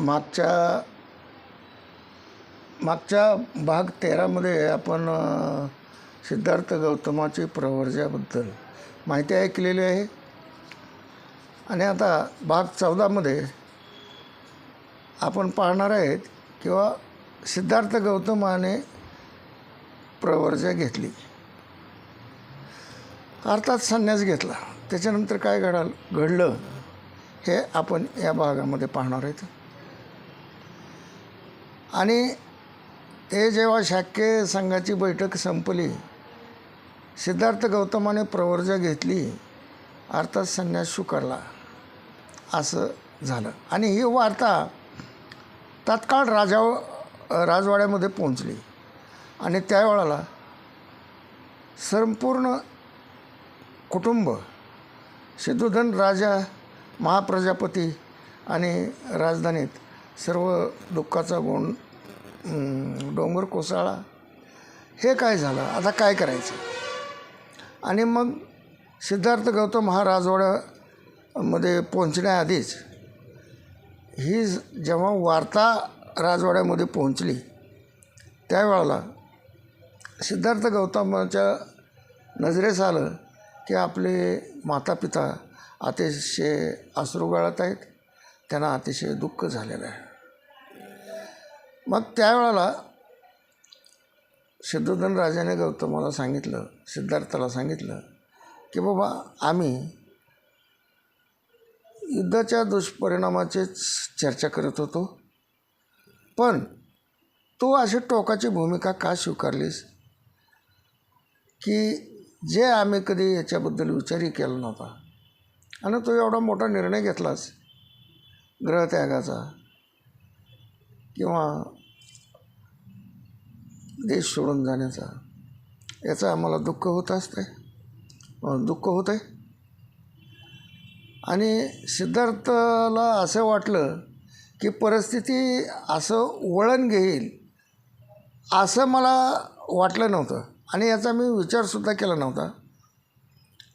मागच्या मागच्या भाग तेरामध्ये आपण सिद्धार्थ गौतमाची प्रवर्जाबद्दल माहिती ऐकलेली आहे. आणि आता भाग चौदामध्ये आपण पाहणार आहेत किंवा सिद्धार्थ गौतमाने प्रवर्जा घेतली. अर्थात संन्यास घेतला. त्याच्यानंतर काय घडाल घडलं हे आपण या भागामध्ये पाहणार आहेत. आणि ते जेव्हा शाक्य संघाची बैठक संपली सिद्धार्थ गौतमाने प्रवर्जा घेतली अर्थात संन्यास स्वीकारला. असं झालं. आणि ही वार्ता तात्काळ राजा राजवाड्यामध्ये पोहोचली. आणि त्यावेळेला संपूर्ण कुटुंब सिद्धोधन राजा महाप्रजापती आणि राजधानीत सर्व दुःखाचा गोंड डोंगर कोसळला. हे काय झालं? आता काय करायचं? आणि मग सिद्धार्थ गौतम हा राजवाड्यामध्ये पोहोचण्याआधीच ही जेव्हा वार्ता राजवाड्यामध्ये पोहोचली त्यावेळेला सिद्धार्थ गौतमाच्या नजरेस आलं की आपले माता पिता अतिशय अश्रू गळत आहेत. त्यांना अतिशय दुःख झालेलं आहे. मग त्यावेळेला सिद्धोधन राजाने गौतमाला सांगितलं सिद्धार्थाला सांगितलं की बाबा आम्ही युद्धाच्या दुष्परिणामाचीच चर्चा करत होतो पण तू अशी टोकाची भूमिका का स्वीकारलीस? की जे आम्ही कधी याच्याबद्दल विचारही केला नव्हता आणि तू एवढा मोठा निर्णय घेतलास ग्रहत्यागाचा किंवा देश सोडून जाण्याचा. याचं आम्हाला दुःख होत असतं आहे दुःख होत आहे आणि सिद्धार्थला असं वाटलं की परिस्थिती असं वळण घेईल असं मला वाटलं नव्हतं. आणि याचा मी विचारसुद्धा केला नव्हता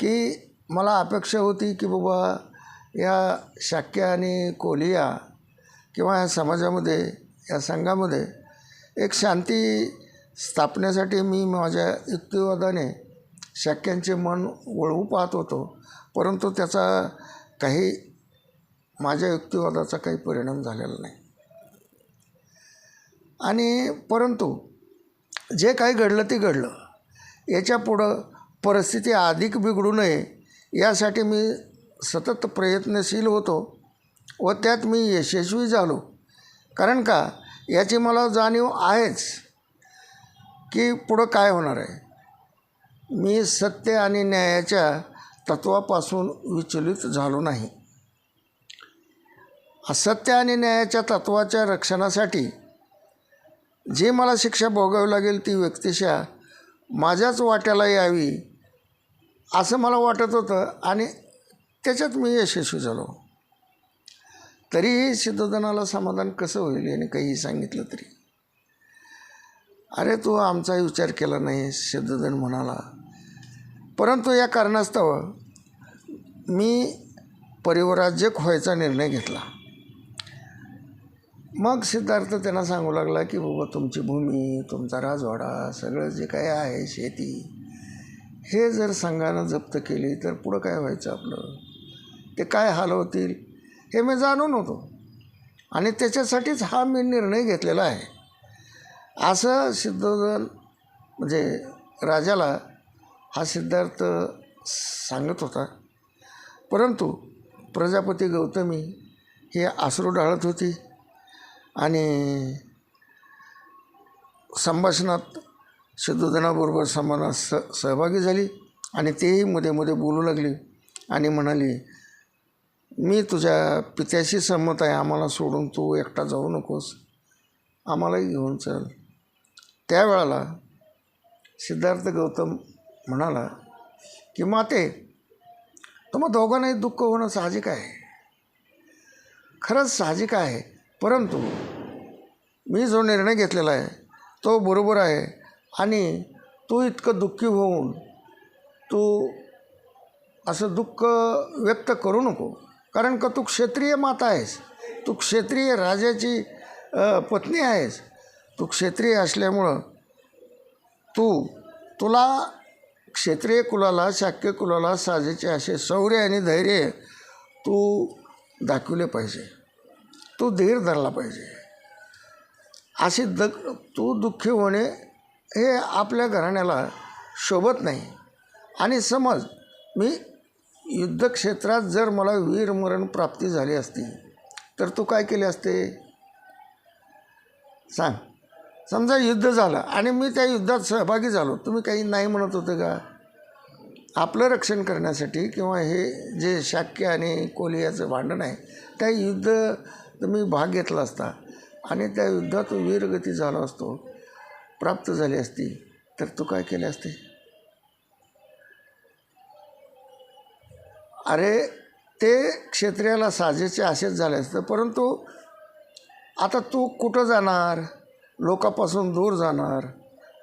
की मला अपेक्षा होती की बाबा या शाक्य आणि कोलिया किंवा या समाजामध्ये या संघामध्ये एक शांती स्थापनेसाठी मी माझ्या युक्तिवादाने शाक्यांचे मन वळवू पाहत होतो. परंतु त्याचा काही माझ्या युक्तिवादाचा काही परिणाम झालेला नाही. आणि परंतु जे काही घडलं ते घडलं. याच्या पुढं परिस्थिती अधिक बिघडू नये यासाठी मी सतत प्रयत्नशील होतो व त्यात मी यशस्वी झालो. कारण का? याची मला जाणीव आहेच. की पुढं काय होणार आहे? मी सत्य आणि न्यायाच्या तत्वापासून विचलित झालो नाही. असत्य आणि न्यायाच्या तत्वाच्या रक्षणासाठी जी मला शिक्षा भोगावी लागेल ती व्यक्तिशा माझ्याच वाट्याला यावी असं मला वाटत होतं आणि त्याच्यात मी यशस्वी झालो. तरीही सिद्धोधनाला समाधान कसं होईल याने काहीही सांगितलं तरी? अरे तू आमचा विचार केला नाही सिद्धोधन म्हणाला. परंतु या कारणास्तव मी परिवराज्यक व्हायचा निर्णय घेतला. मग सिद्धार्थ त्यांना सांगू लागला की बाबा तुमची भूमी तुमचा राजवाडा सगळं जे काही आहे शेती हे जर संघानं जप्त केली तर पुढं काय व्हायचं आपलं? ते काय हाल होतील हे मी जाणून होतो. आणि त्याच्यासाठीच हा मी निर्णय घेतलेला आहे. असं सिद्धोधन म्हणजे राजाला हा सिद्धार्थ सांगत होता. परंतु प्रजापती गौतमी हे आसरू ढाळत होती आणि संभाषणात सिद्धोधनाबरोबर समानात स सहभागी झाली आणि तेही मध्ये मध्ये बोलू लागली आणि म्हणाली मी तुझ्या पित्याशी सहमत आहे आम्हाला सोडून तू एकटा जाऊ नकोस. आम्हालाही घेऊन चल. त्यावेळेला सिद्धार्थ गौतम म्हणाला की माते तुम्हा दोघांनाही दुःख होणं साहजिक आहे. खरंच साहजिक आहे परंतु मी जो निर्णय घेतलेला आहे तो बरोबर आहे आणि तू इतकं दुःखी होऊन तू असं दुःख व्यक्त करू नको कारण का तू क्षेत्रीय माता आहेस तू क्षेत्रीय राजाची पत्नी आहेस तू क्षेत्रीय असल्यामुळं तू तुला क्षेत्रीय कुलाला शाक्य कुलाला साजेचे असे शौर्य आणि धैर्य तू दाखवले पाहिजे. तू धीर धरला पाहिजे. अशी द तू दुःखी होणे हे आपल्या घराण्याला शोभत नाही. आणि समज मी युद्धक्षेत्रात जर मला वीरमरण प्राप्ती झाली असती तर तू काय केले असते? सांग. समजा युद्ध झालं आणि मी त्या युद्धात सहभागी झालो तुम्ही काही नाही म्हणत होते का? आपलं रक्षण करण्यासाठी किंवा हे जे शाक्य आणि कोलियाचं भांडण आहे त्या युद्ध तुम्ही भाग घेतला असता आणि त्या युद्धात वीरगती झाला असतो प्राप्त झाली असती तर तू काय केले असते? अरे ते क्षेत्रियाला साजेचे असेच झाले असतं परंतु आता तू कुठं जाणार? लोकापासून दूर जाणार.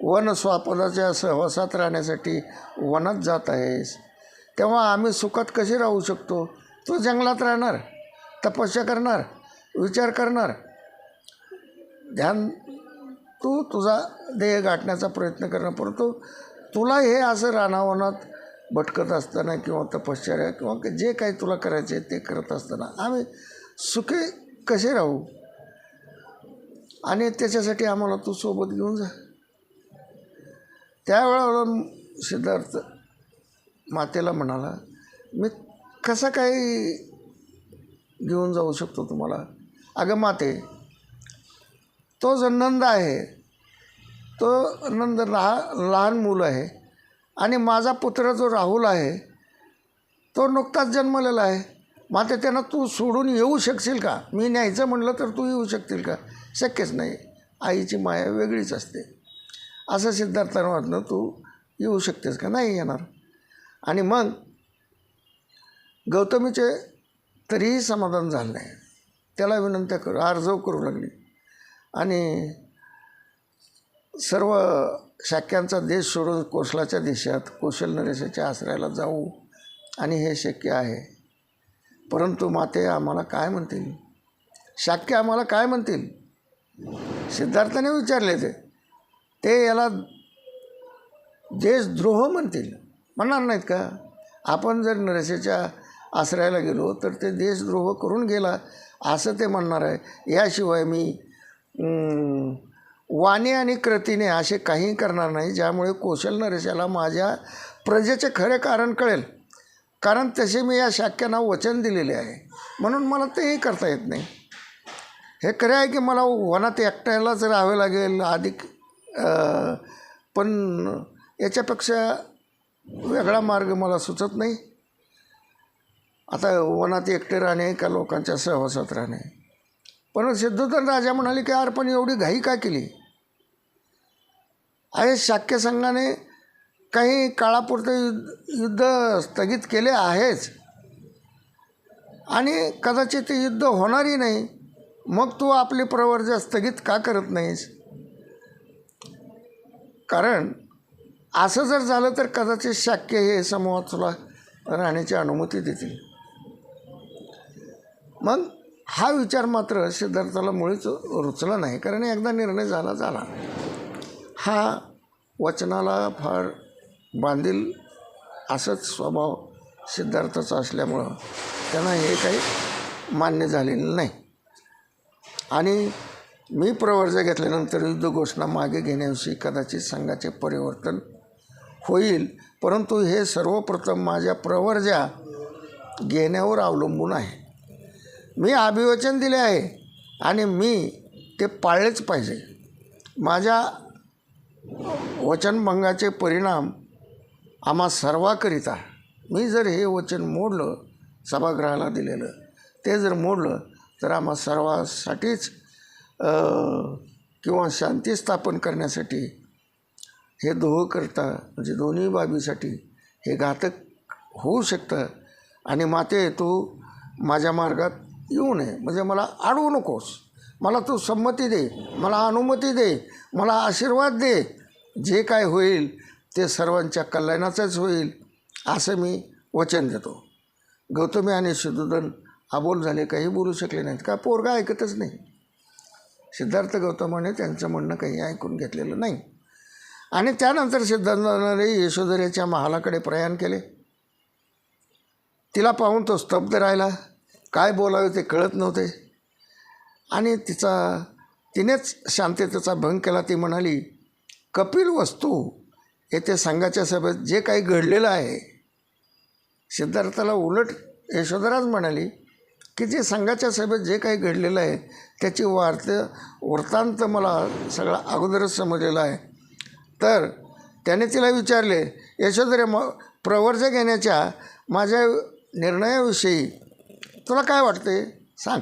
वन स्वापदाच्या सहवासात राहण्यासाठी वनात जात आहेस. तेव्हा आम्ही सुखात कसे राहू शकतो? तू जंगलात राहणार तपस्या करणार विचार करणार. ध्यान तू तुझा देह गाठण्याचा प्रयत्न करणार परंतु तुला हे असं रानावनात भटकत असताना किंवा तपश्चर्या किंवा जे काही तुला करायचे ते करत असताना आम्ही सुखी कसे राहू? आणि त्याच्यासाठी आम्हाला तू सोबत घेऊन जा. त्यावेळेला सिद्धार्थ मातेला म्हणाला मी कसा काय घेऊन जाऊ शकतो तुम्हाला? अगं माते तो जो नंद आहे तो नंद लहा लहान मूल आहे आणि माझा पुत्र जो राहुल आहे तो नुकताच जन्मलेला आहे. माते त्यांना तू सोडून येऊ शकशील का? मी न्यायचं म्हणलं तर तू येऊ शकतील का? शक्यच नाही. आईची माया वेगळीच असते. असं सिद्धार्थानं वाटलं तू येऊ शकतेस का? नाही येणार. आणि मग गौतमीचे तरीही समाधान झालं नाही. त्याला विनंत्या करू अर्जव करू लागली. आणि सर्व शाक्यांचा देश सोडून कोसलाच्या देशात कौशल नरेशाच्या आश्रयाला जाऊ. आणि हे शक्य आहे. परंतु माते आम्हाला काय म्हणतील? शाक्य आम्हाला काय म्हणतील? सिद्धार्थाने विचारले ते. ते याला देशद्रोह म्हणतील. म्हणणार नाहीत का? आपण जर नरसेच्या आश्रयाला गेलो तर ते देशद्रोह करून गेला असं ते म्हणणार आहे. याशिवाय मी अं, वाणी आणि कृतीने असे काही करणार नाही ज्यामुळे कौशल नरेशाला माझ्या प्रजेचे खरे कारण कळेल. कारण तसे मी या शाक्यांना वचन दिलेले आहे. म्हणून मला तेही करता येत नाही. हे खरे आहे की मला वनात एकट्यालाच राहावे लागेल अधिक पण याच्यापेक्षा वेगळा मार्ग मला सुचत नाही. आता वनात एकटे राहणे का लोकांच्या सहवासात राहणे? पण सिद्धोधन राजा म्हणाले की अरे पण एवढी घाई का केली? आहे शाक्य संघाने काही काळापुरते युद्ध युद्ध स्थगित केले आहेच. आणि कदाचित ते युद्ध होणारही नाही. मग तू आपली प्रवर्जा स्थगित का करत नाहीस? कारण असं जर झालं तर कदाचित शाक्य हे समूहात तुला राहण्याची अनुमती देतील. मग हा विचार मात्र सिद्धार्थाला मुळीच रुचला नाही कारण एकदा निर्णय झाला झाला. हा वचनाला फार बांधील असंच स्वभाव सिद्धार्थाचा असल्यामुळं त्यांना हे काही मान्य झालेलं नाही. आणि मी प्रवर्ज घेतल्यानंतर युद्ध घोषणा मागे घेण्याविषयी कदाचित संघाचे परिवर्तन होईल. परंतु हे सर्वप्रथम माझ्या प्रवर्जा घेण्यावर अवलंबून आहे. मी अभिवचन दिले आहे आणि मी ते पाळलेच पाहिजे. माझ्या वचनभंगाचे परिणाम आम्हा सर्वाकरिता मी जर हे वचन मोडलं सभागृहाला दिलेलं ते जर मोडलं तर आम्हा सर्वासाठीच किंवा शांती स्थापन करण्यासाठी हे दोह करता म्हणजे दोन्ही बाबीसाठी हे घातक होऊ शकतं. आणि माते तू माझ्या मार्गात येऊ नये. म्हणजे मला अडवू नकोस. मला तू संमती दे. मला अनुमती दे. मला आशीर्वाद दे. जे काय होईल ते सर्वांच्या कल्याणाचंच होईल असं मी वचन देतो. गौतमी आणि शुद्धोधन अबोल झाले काही बोलू शकले नाहीत. का? पोरगा ऐकतच नाही. सिद्धार्थ गौतमाने त्यांचं म्हणणं काही ऐकून घेतलेलं नाही. आणि त्यानंतर सिद्धार्थाने यशोधरेच्या महालाकडे प्रयाण केले. तिला पाहून तो स्तब्ध राहिला. काय बोलावे ते कळत नव्हते. आणि तिचा तिनेच शांततेचा भंग केला. ती म्हणाली कपिल वस्तू येथे संघाच्या सभेत जे काही घडलेलं आहे. सिद्धार्थाला उलट यशोधराच म्हणाली की जे संघाच्या सभेत जे काही घडलेलं आहे त्याची वार्त वृत्तांत मला सगळा अगोदरच समजलेला आहे. तर त्याने तिला विचारले यशोधरे म प्रवर्ज घेण्याच्या माझ्या निर्णयाविषयी तुला काय वाटते सांग.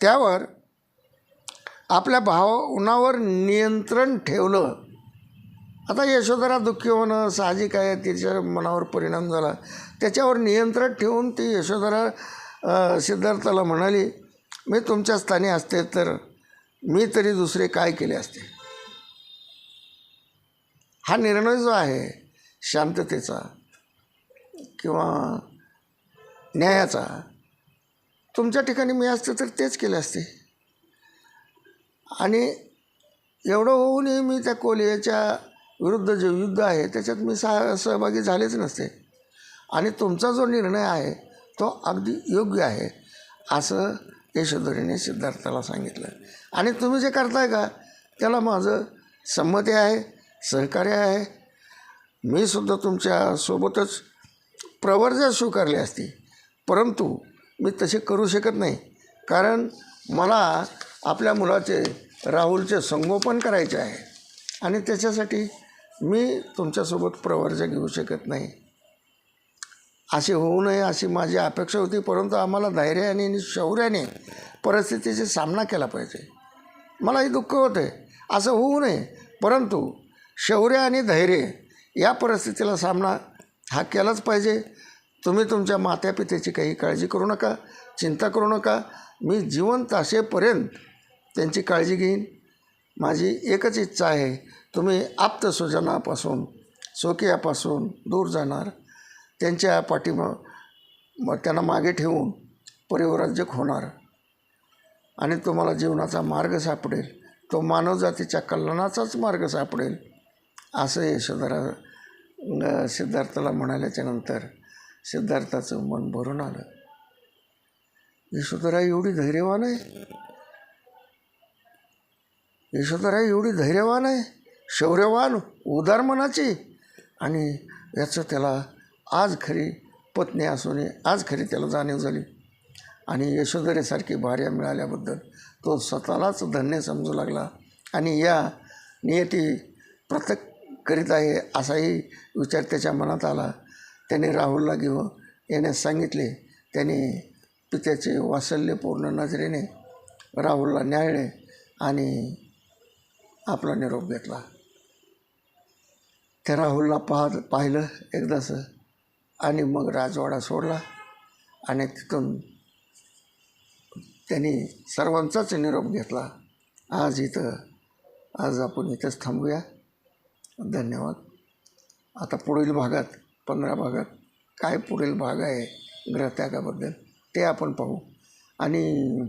त्यावर आपल्या भावनावर नियंत्रण ठेवलं. आता यशोधरा दुःखी होणं साहजिक आहे तिच्या मनावर परिणाम झाला. त्याच्यावर नियंत्रण ठेवून ती यशोधरा सिद्धार्थाला म्हणाली मी तुमच्या स्थानी असते तर मी तरी दुसरे काय केले असते? हा निर्णय जो आहे शांततेचा किंवा न्यायाचा तुमच्या ठिकाणी मी असते तर तेच केले असते. आणि एवढं होऊनही मी त्या कोलियाच्या विरुद्ध जे युद्ध आहे त्याच्यात मी सा सहभागी झालेच नसते. आणि तुमचा जो निर्णय आहे तो अगदी योग्य आहे. असं यशोधरीने सिद्धार्थाला सांगितलं. आणि तुम्ही जे करताय का? त्याला माझं संमती आहे सहकार्य आहे. मी सुद्धा तुमच्यासोबतच प्रवर्जा स्वीकारली असती. परंतु मी तसे करू शकत नाही. कारण मला आपल्या मुलाचे राहुलचे संगोपन करायचे आहे. आणि त्याच्यासाठी मी तुमच्यासोबत प्रवर्जा घेऊ शकत नाही. असे होऊ नये अशी माझी अपेक्षा होती परंतु आम्हाला धैर्याने आणि शौर्याने परिस्थितीचा सामना केला पाहिजे. मलाही दुःख होते असं होऊ नये परंतु शौर्य आणि धैर्य या परिस्थितीला सामना हा केलाच पाहिजे. तुम्ही तुमच्या मात्यापित्याची काही काळजी करू नका चिंता करू नका. मी जिवंत असेपर्यंत त्यांची काळजी घेईन. माझी एकच इच्छा आहे तुम्ही आप्त स्वजनापासून स्वकीयापासून दूर जाणार. त्यांच्या पाठीमा मग त्यांना मागे ठेवून परिवराज्यक होणार. आणि तुम्हाला जीवनाचा मार्ग सापडेल. तो मानवजातीच्या कल्याणाचाच मार्ग सापडेल असं यशोधरा सिद्धार्थाला म्हणाल्याच्यानंतर सिद्धार्थाचं मन भरून आलं. यशोधरा एवढी धैर्यवान आहे? यशोधरा एवढी धैर्यवान आहे? शौर्यवान उदार मनाची आणि याचं त्याला आज खरी पत्नी असून आज खरी त्याला जाणीव झाली. आणि यशोधरेसारखी भार्या मिळाल्याबद्दल तो स्वतःलाच धन्य समजू लागला. आणि या नियती प्रत्येक करीत आहे असाही विचार त्याच्या मनात आला. त्याने राहुलला घेऊन येण्यास सांगितले. त्याने पित्याचे वात्सल्यपूर्ण नजरेने राहुलला न्यायले आणि आपला निरोप घेतला. त्या राहुलला पाहत पाहिलं एकदाचं आणि मग राजवाडा सोडला. आणि तिथून त्यांनी सर्वांचाच निरोप घेतला. आज इथं आज आपण इथंच थांबूया. धन्यवाद. आता पुढील भागात पंधरा भागात काय पुढील भाग आहे ग्रहत्यागाबद्दल ते आपण पाहू. आणि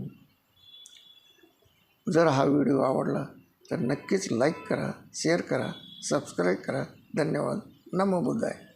जर हा व्हिडिओ आवडला तर नक्कीच लाईक करा शेअर करा सबस्क्राईब करा. धन्यवाद. नमो बुद्धाय.